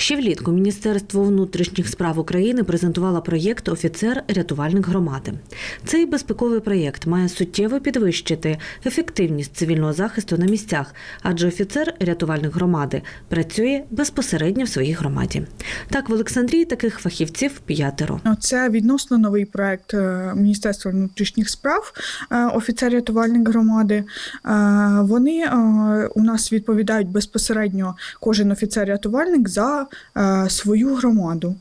Ще влітку Міністерство внутрішніх справ України презентувало проєкт Офіцер-рятувальник громади. Цей безпековий проєкт має суттєво підвищити ефективність цивільного захисту на місцях, адже офіцер-рятувальник громади працює безпосередньо в своїй громаді. Так, в Олександрії таких фахівців п'ятеро. Ну, Це відносно новий проект е, Міністерства внутрішніх справ е, офіцер-рятувальник громади. Е, Вони у нас відповідають безпосередньо кожен офіцер-рятувальник за свою громаду.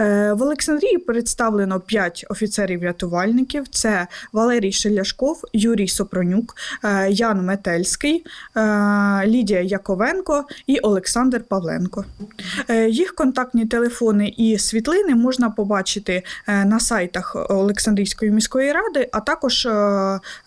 Е, В Олександрії представлено 5 офіцерів-рятувальників: це Валерій Шеляшков, Юрій Сопронюк, е, Ян Метельський, е, Лідія Яковенко і Олександр Павленко. Е, Їх контактні телефони і світлини можна побачити е, на сайтах Олександрійської міської ради, а також е,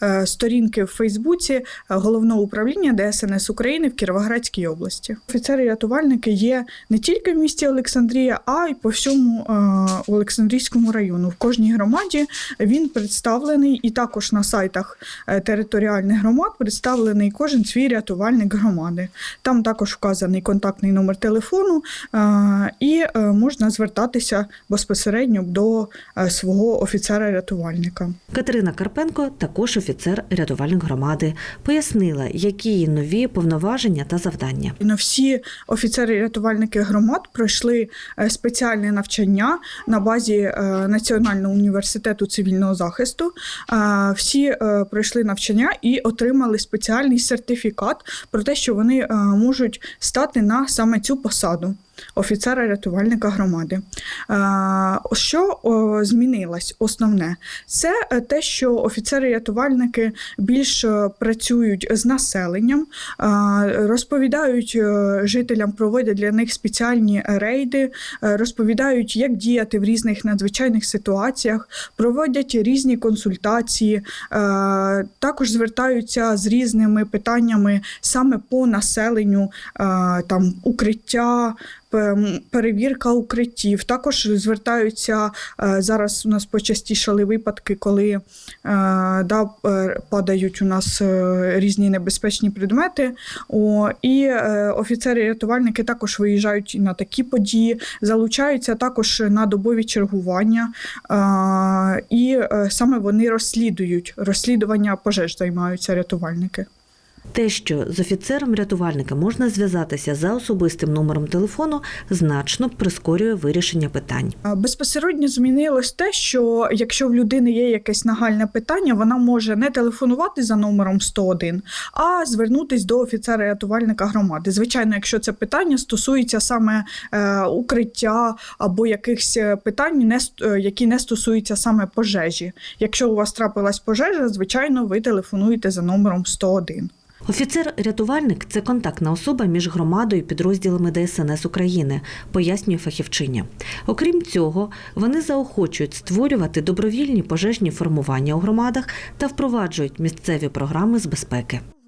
е, сторінки в Фейсбуці е, головного управління ДСНС України в Кіровоградській області. Офіцери-рятувальники є не тільки в місті Олександрія, а й по всьому е, Олександрійському району. В кожній громаді він представлений, і також на сайтах е, територіальних громад представлений кожен свій рятувальник громади. Там також вказаний контактний номер телефону, е, і е, можна звертатися безпосередньо до е, свого офіцера-рятувальника. Катерина Карпенко, також офіцер-рятувальник громади, пояснила, які нові повноваження та завдання. Ну, всі офіцери-рятувальники громад пройшли е, спеціальне навчання на базі е, Національного університету цивільного захисту. Е, Всі пройшли навчання і отримали спеціальний сертифікат про те, що вони можуть стати на саме цю посаду. Офіцера-рятувальника громади. Що змінилось основне? Це е, те, що офіцери-рятувальники більш е, працюють з населенням, розповідають е, жителям, проводять для них спеціальні рейди, розповідають, як діяти в різних надзвичайних ситуаціях, проводять різні консультації, також звертаються з різними питаннями саме по населенню, там укриття. Пе- Перевірка укриттів. Також звертаються е, зараз. У нас почастішали випадки, коли е, да, е, падають у нас різні небезпечні предмети. О, і офіцери-рятувальники також виїжджають на такі події, залучаються також на добові чергування, і саме вони розслідують розслідування пожеж, займаються рятувальники. Те, що з офіцером-рятувальника можна зв'язатися за особистим номером телефону, значно прискорює вирішення питань. Безпосередньо змінилось те, що якщо в людини є якесь нагальне питання, вона може не телефонувати за номером 101, а звернутись до офіцера-рятувальника громади. Звичайно, якщо це питання стосується саме е, укриття або якихось е, питань, не, е, які не стосуються саме пожежі. Якщо у вас трапилась пожежа, звичайно, ви телефонуєте за номером 101. Офіцер-рятувальник це контактна особа між громадою і підрозділами ДСНС України, пояснює фахівчиня. Окрім цього, вони заохочують створювати добровільні пожежні формування у громадах та впроваджують місцеві програми з безпеки.